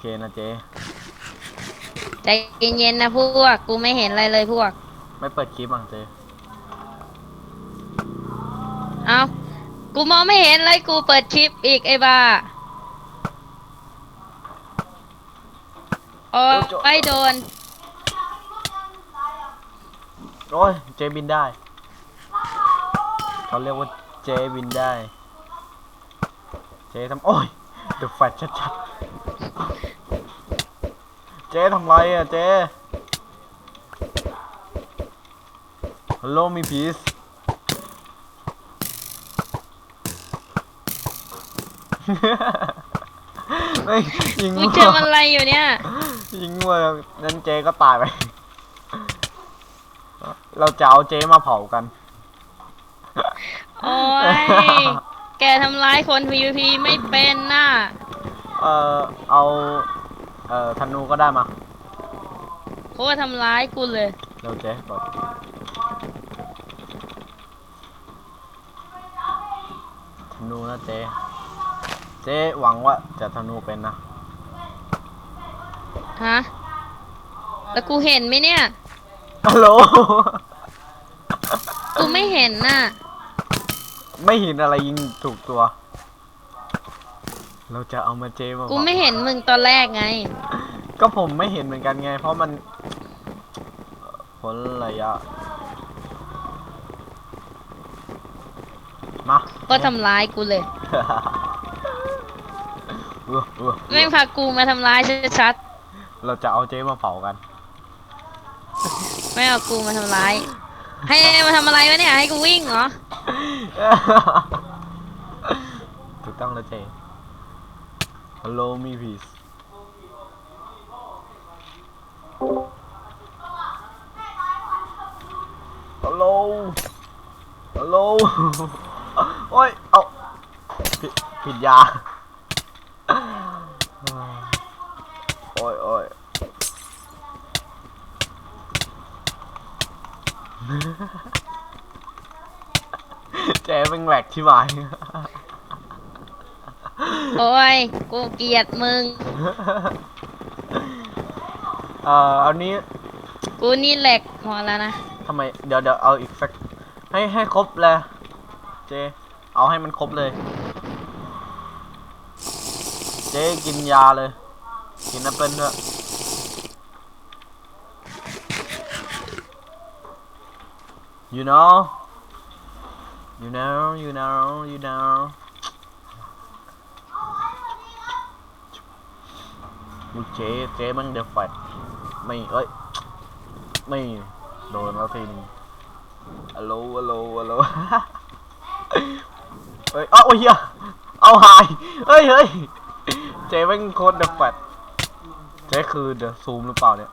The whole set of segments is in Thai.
เคนะเจ๊ใจเย็นๆนะพวก กูไม่เห็นอะไรเลยพวก ไม่เปิดคลิปอะเจ๊เอากูมองไม่เห็นเลยกูเปิดคลิปอีกไอ้บ้าโอ้ยไม่โดน โอ้ยเจ๊บินได้ เขาเรียกว่าเจ๊บินได้ เจ๊ทำโอ้ยเดือดแฟดชัดๆ เจ๊ทำไรอะเจ๊ฮัลโหลมีพีซไม่ยิงมึมั่งวเจอมันอะไรอยู่เนี่ย ยิงมั่วนั้นเจ๊ก็ตายไป เราจะเอาเจ๊มาเผากัน โอ้ย แกทำร้ายคน PVP ไม่เป็นน่ะ เออเอา เอ่อธนูก็ได้มาโคตรทำร้ายกูเลย เร็วเจ๊กดธนูนะเจ๊เจ๊หวังว่าจะธนูเป็นนะฮะ แล้วกูเห็นไหมเนี่ย ฮัลโหล กูไม่เห็นน่ะ ไม่เห็นอะไรยิงถูกตัว เราจะเอามาเจมากูไม่เห็นมึงตอนแรกไง ก็ผมไม่เห็นเหมือนกันไง เพราะมันผลระยะ มาก็ทำร้ายกูเลยเออเออแม่งพากูมาทำร้ายชัดเราจะเอาเจ๊มาเผากันๆไม่เอากูมาทำร้าย ให้มาทำอะไรวะเนี่ย ให้กูวิ่งเหรอ ถูกต้องแล้วเจ๊ Hello me please ฮัลโหล ฮัลโหล โอ้ย เอาผิดผิดยา โอ้ยโอ้ยเจ๊เป็นแหวกที่หมาย โอ้ย กูเกลียดมึง เอ่ออันนี้กูนี่แหลกพอแล้วนะ ทำไม เดี๋ยวเดี๋ยวเอาอีกสัก ให้ให้ครบเลย เจ เอาให้มันครบเลย เจกินยาเลย กินแอปเปิ้ลด้วย you know you know you know you know ดูเจ๊เจ๊มันเดือดแฟดไม่เอ้ยไม่โดนแล้วทีนึงฮัลโหลฮัลโหลฮัลโหลเฮ้ยเอาโอ้ยเหี้ยเอาหายเฮ้ยเฮ้ยเจ๊แม่งโคตรเดือดแฟดเจ๊คือเดอะซูมหรือเปล่าเนี่ย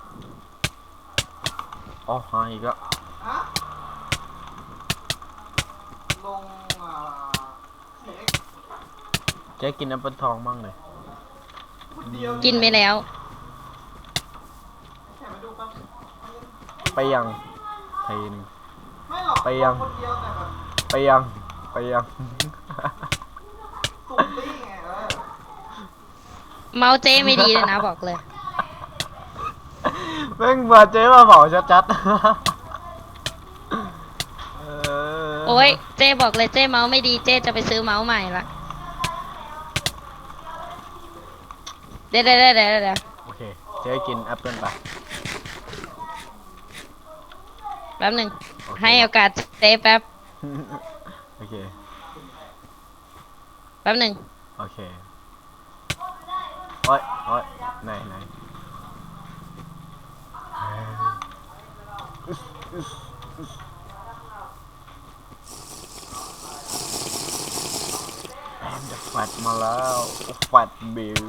อ๋อหายอีกแล้วลงอ่าเล็กเจ๊กินแอปเปิลทองบ้างเลยคนเดียว กินไปแล้วแข่งมาดูแป๊บไปยังไปหนึงไม่หรอกไปยังคนเดียวแต่แบบไปยังไปยังสุ่มตี้ไงเออเมาเจไม่ดีเลยนะบอกเลยแม่งมาเจ๊มาเผาชัดๆเออโอ้ยเจบอกเลยเจเมาไม่ดีเจจะไปซื้อเมาส์ใหม่ละ เดี๋ยวเดี๋ยวเดี๋ยวเดี๋ยวเดี๋ยวโอเคเจ๊กินแอปเปิลไป แป๊บหนึ่งโอเค ให้โอกาสเจแป๊บโอเค แป๊บหนึ่งโอเค โอ้ยโอ้ยไหนไหนแอมจะแฟดมาแล้วแฟดบิว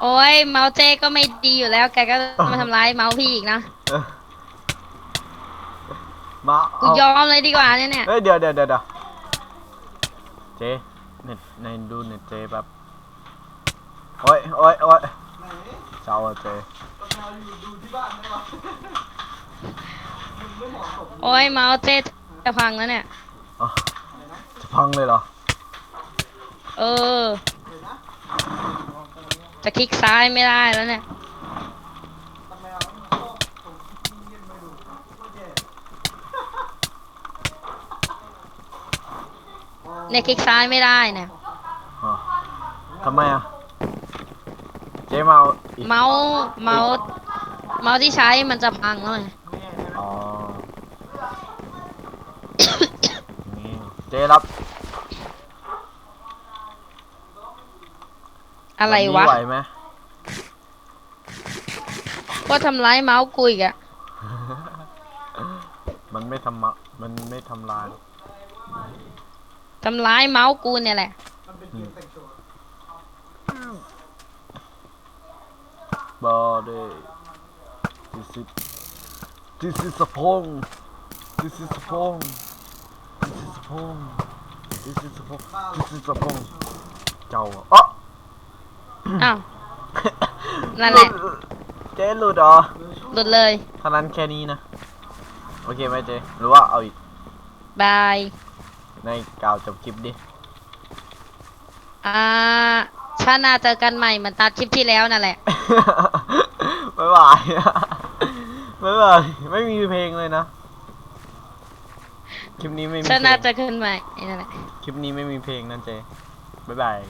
โอ้ยเมาส์เจก็ไม่ดีอยู่แล้วแกก็มาทำร้ายเมาส์พี่อีกนะมากูเอายอมเลยดีกว่าเนี่ยเนี่ยเฮ้ยเดี๋ยวเดี๋ยวเดี๋ยวเดี๋ยวเจเน็ตในดูเน็ตเจแบบโอ้ยโอ้ยโอ้ยไหนเจ้าอะเจตอนเราอยู่ดูที่บ้านได้ปะมันไม่เหมาะสมโอ้ยเมาส์เจ๊จะพังแล้วเนี่ยอ๋อจะพังเลยเหรอ เออเลยนะจะคลิกซ้ายไม่ได้แล้วเนี่ยทำไมเราไม่ชอบผมที่เงียบไม่ดูก็แย่เนี่ยคลิกซ้ายไม่ได้เนี่ยอ๋อทำไมอะ เจ๊มาเอาอีกเมาส์เมาส์เมาส์ที่ใช้มันจะพังแล้วไงอ๋อ นี่เจ๊รับ อะไรแบบวะนี้ไหวไหมก็ทำร้ายเมาส์กูอีกอะมันไม่ทำมะมันไม่ทำลายทำร้ายเมาส์กูเนี่ยแหละมันเป็นเกมแต่งตัวบอดี้ this is this is a พง this is a พง this is a พง this is a พง this is a พงเจ้าอะอ๋อ อ้าว นั่นแหละลุดเจ๊หลุดเหรอหลุดเลยเท่านั้นแค่นี้นะ โอเคไหมเจ๊หรือว่าเอาอีก บาย ในกล่าวจบคลิปดิ อ่าชาติหนาเจอกันใหม่เหมือนตัดคลิปที่แล้วนั่นแหละ บ๊ายบายบ๊ายบายไม่มีเพลงเลยนะ คลิปนี้ไม่มีชาติหเพลนางเจอกันใหม่นั่นแหละ คลิปนี้ไม่มีเพลงนั่นเจบ๊ายบาย